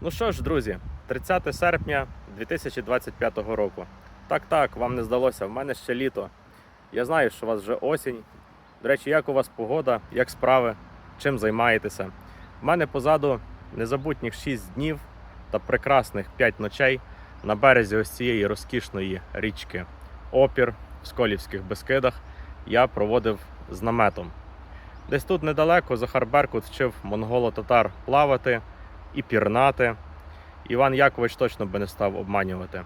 Ну що ж, друзі, 30 серпня 2025 року. Так, так, вам не здалося, в мене ще літо. Я знаю, що у вас вже осінь. До речі, як у вас погода, як справи, чим займаєтеся? У мене позаду незабутніх 6 днів та прекрасних 5 ночей на березі ось цієї розкішної річки Опір в Сколівських Бескидах я проводив з наметом. Десь тут недалеко Захар Беркут вчив монголо-татар плавати і пірнати. Іван Якович точно би не став обманювати.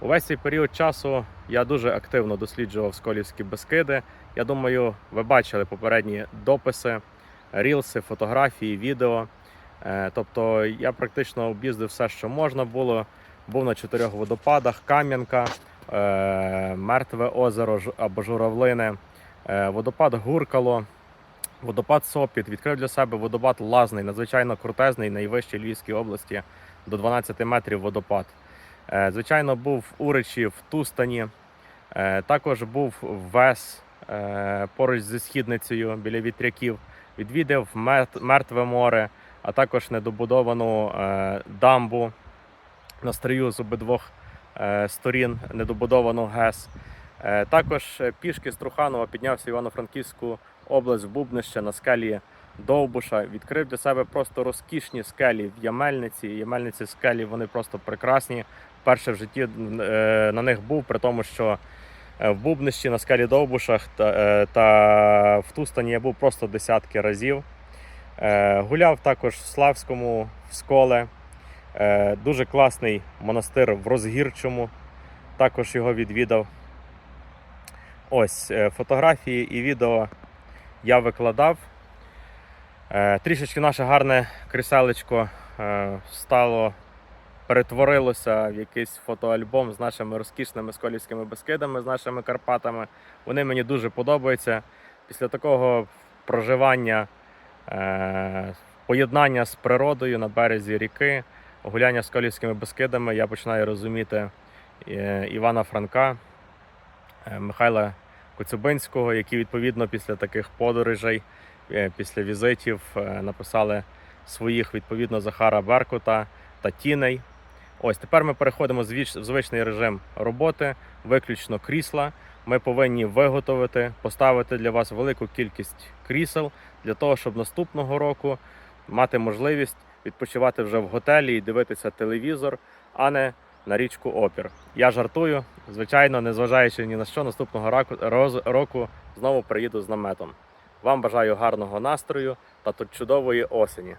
Увесь цей період часу я дуже активно досліджував Сколівські Бескиди. Я думаю, ви бачили попередні дописи, рілси, фотографії, відео. Е, Тобто я практично об'їздив все, що можна було. Був на чотирьох водопадах: Кам'янка, е, Мертве озеро або Журавлини, е, водопад Гуркало, водопад Сопіт. Відкрив для себе водопад Лазний, надзвичайно крутезний, найвищий Львівській області до 12 метрів водопад. Е, Звичайно, був в Уричі, в Тустані. Е, Також був Вес е, поруч зі східницею біля вітряків. Відвідав Мертве море, а також недобудовану дамбу на стрию з обидвох сторін, недобудовану ГЕС. Е, Також е, пішки з Труханова піднявся Івано-Франківську область в Бубнище на скелі Довбуша. Відкрив для себе просто розкішні скелі в Ямельниці. Ямельниці скелі вони просто прекрасні. Перше в житті е, на них був, при тому, що в Бубнищі на скелі Довбушах та, та в Тустані я був просто десятки разів. Гуляв також в Славському, в Сколе. Дуже класний монастир в Розгірчому. Також його відвідав. Ось е, фотографії і відео я викладав. Е, Трішечки наше гарне кріселечко е, стало, перетворилося в якийсь фотоальбом з нашими розкішними сколівськими безкидами, з нашими Карпатами. Вони мені дуже подобаються. Після такого проживання, поєднання з природою на березі ріки, гуляння з колівськими безкидами, я починаю розуміти Івана Франка, Михайла Коцюбинського, які відповідно після таких подорожей, е, після візитів е, написали своїх відповідно Захара Беркута та Тіней. Ось тепер ми переходимо в звичний режим роботи, виключно крісла. Ми повинні виготовити, поставити для вас велику кількість крісел для того, щоб наступного року мати можливість відпочивати вже в готелі і дивитися телевізор, а не на річку Опір. Я жартую, звичайно, незважаючи ні на що, наступного року знову приїду з наметом. Вам бажаю гарного настрою та тут чудової осені.